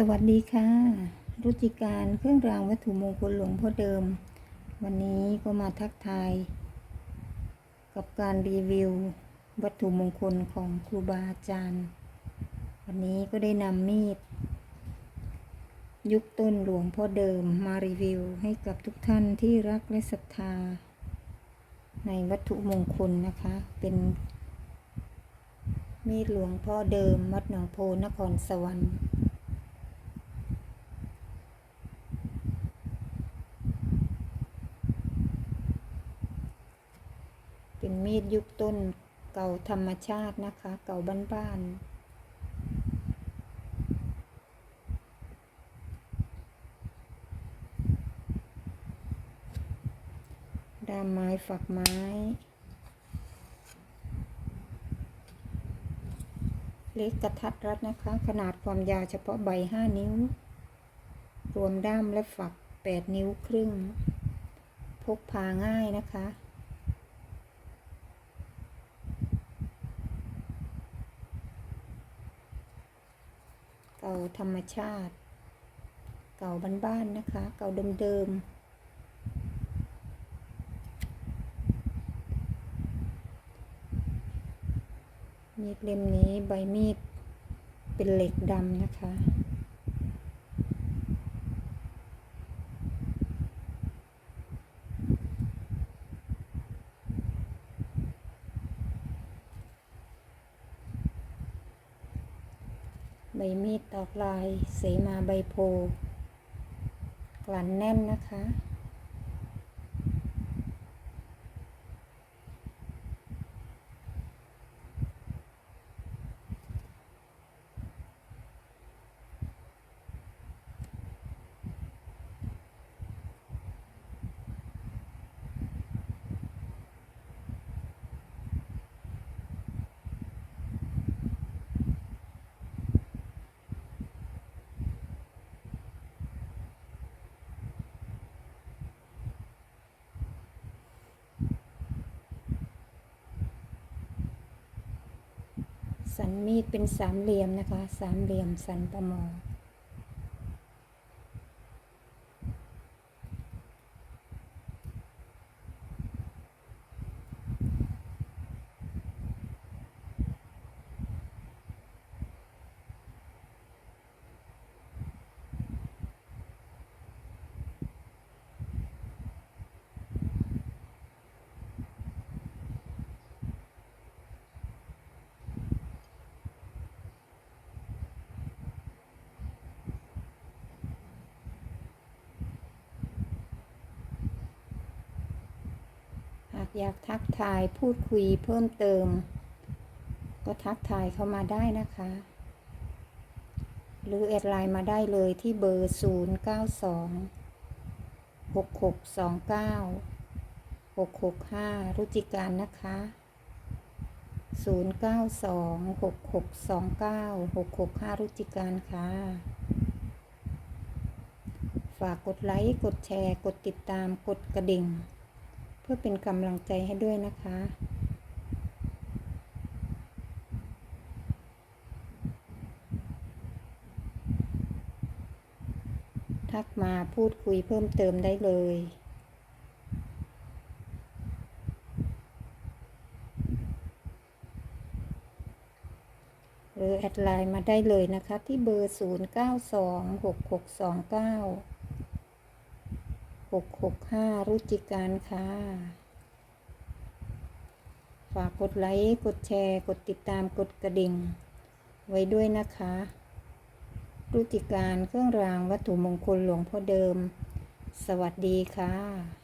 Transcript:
สวัสดีค่ะ รุจิการเครื่องรางวัตถุมงคลหลวงพ่อเดิม วันนี้ก็มาทักทาย กับการรีวิว วัตถุมงคลของครูบาอาจารย์ วันนี้ก็ได้นำมีด ยุคต้นหลวงพ่อเดิมมารีวิวให้กับทุกท่านที่รักและศรัทธา ในวัตถุมงคลนะคะ เป็น มีดหลวงพ่อเดิมวัดหนองโพนครสวรรค์ เป็นมีดยุคต้นเก่าธรรมชาตินะคะ เก่าบ้านๆด้ามไม้ฝักไม้ เล็กกระทัดรัดนะคะ ขนาดความยาวเฉพาะใบ 5 นิ้ว รวมด้ามและฝัก 8 นิ้วครึ่ง พกพาง่ายนะคะ ก่าธรรมชาติ เก่าบ้านๆนะคะ เก่าเดิมๆมีดเล่มนี้ใบมีดเป็นเหล็กดำนะคะ ใบมีดตอกลาย เสมาใบโพกลั่นแน่นนะคะ สันมีดเป็นสามเหลี่ยมนะคะ สามเหลี่ยมสันประมอ อยากทักทายพูดคุยเพิ่มเติม ก็ทักทายเข้ามาได้นะคะ หรือแอดไลน์มาได้เลยที่เบอร์ 0 9 2 6 6 2 9 6 6 5 รุจิการนะคะ 0 9 2 6 6 2 9 6 6 5 รุจิการค่ะ ฝากกดไลค์ กดแชร์ กดติดตาม กดกระดิ่ง พื่อเป็นกำลังใจให้ด้วยนะคะ ทักมาพูดคุยเพิ่มเติมได้เลยหรือแอดไลน์มาได้เลยนะคะ ที่เบอร์ 0 9 2 6 6 2 9 6 6 5รุจิการค่ะ ฝากกดไลค์ กดแชร์ กดติดตาม กดกระดิ่ง ไว้ด้วยนะคะ รุจิการเครื่องรางวัตถุมงคลหลวงพ่อเดิม สวัสดีค่ะ